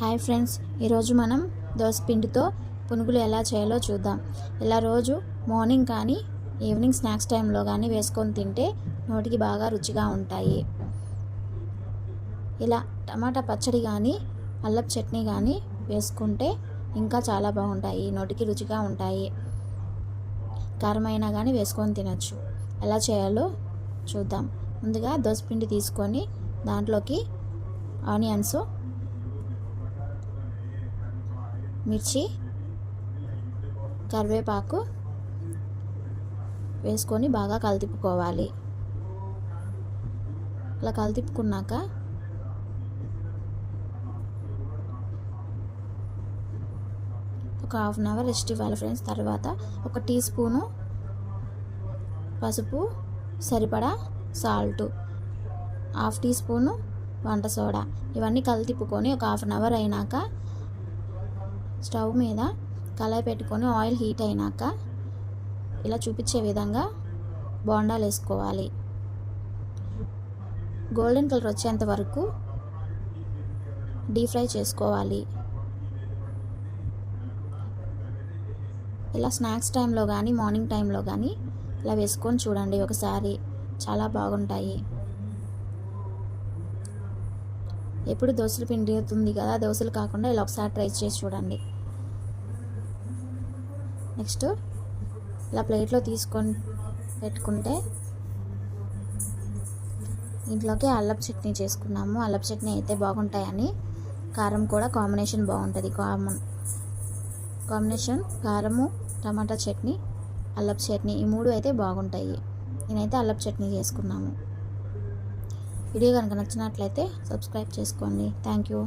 Hi friends ఈరోజు మనం దోశ పిండితో పునుగులు ఎలా చేయాలో చూద్దాం. ఇలా రోజు మార్నింగ్ కానీ ఈవినింగ్ స్నాక్స్ టైంలో కానీ వేసుకొని తింటే నోటికి బాగా రుచిగా ఉంటాయి. ఇలా టమాటా పచ్చడి కానీ అల్లపు చట్నీ కానీ వేసుకుంటే ఇంకా చాలా బాగుంటాయి నోటికి రుచిగా ఉంటాయి. కారమైనా కానీ వేసుకొని తినచ్చు. ఎలా చేయాలో చూద్దాం. ముందుగా దోసపిండి తీసుకొని దాంట్లోకి ఆనియన్స్ మిర్చి కరివేపాకు వేసుకొని బాగా కలిపుకోవాలి అలా కలితిప్పుకున్నాక ఒక హాఫ్ అన్ అవర్ రెస్ట్ ఇవ్వాలి ఫ్రెండ్స్. తర్వాత ఒక టీ స్పూను పసుపు సరిపడా సాల్ట్ హాఫ్ టీ స్పూను వంట సోడా. ఇవన్నీ కలితిప్పుకొని ఒక హాఫ్ అన్ అవర్ అయినాక స్టవ్ మీద కళాయి పెట్టుకొని ఆయిల్ హీట్ అయినాక ఇలా చూపించే విధంగా బోండాలు వేసుకోవాలి. గోల్డెన్ కలర్ వచ్చేంత వరకు డీప్ ఫ్రై చేసుకోవాలి. ఇలా స్నాక్స్ టైంలో కానీ మార్నింగ్ టైంలో కానీ ఇలా వేసుకొని చూడండి ఒకసారి. చాలా బాగుంటాయి. ఎప్పుడు దోశల పిండి అవుతుంది కదా దోశలు కాకుండా ఇలా ఒకసారి ట్రై చేసి చూడండి. నెక్స్ట్ ఇలా ప్లేట్లో తీసుకొని పెట్టుకుంటే ఇంట్లోకి అల్లపు చట్నీ చేసుకున్నాము. అల్లపు చట్నీ అయితే బాగుంటాయని కారం కూడా కాంబినేషన్ బాగుంటుంది. కామన్ కాంబినేషన్ కారము టమాటా చట్నీ అల్లపు చట్నీ ఈ మూడు అయితే బాగుంటాయి. నేనైతే అల్లపు చట్నీ చేసుకున్నాము. వీడియో కనుక నచ్చినట్లయితే సబ్స్క్రైబ్ చేసుకోండి. Thank you.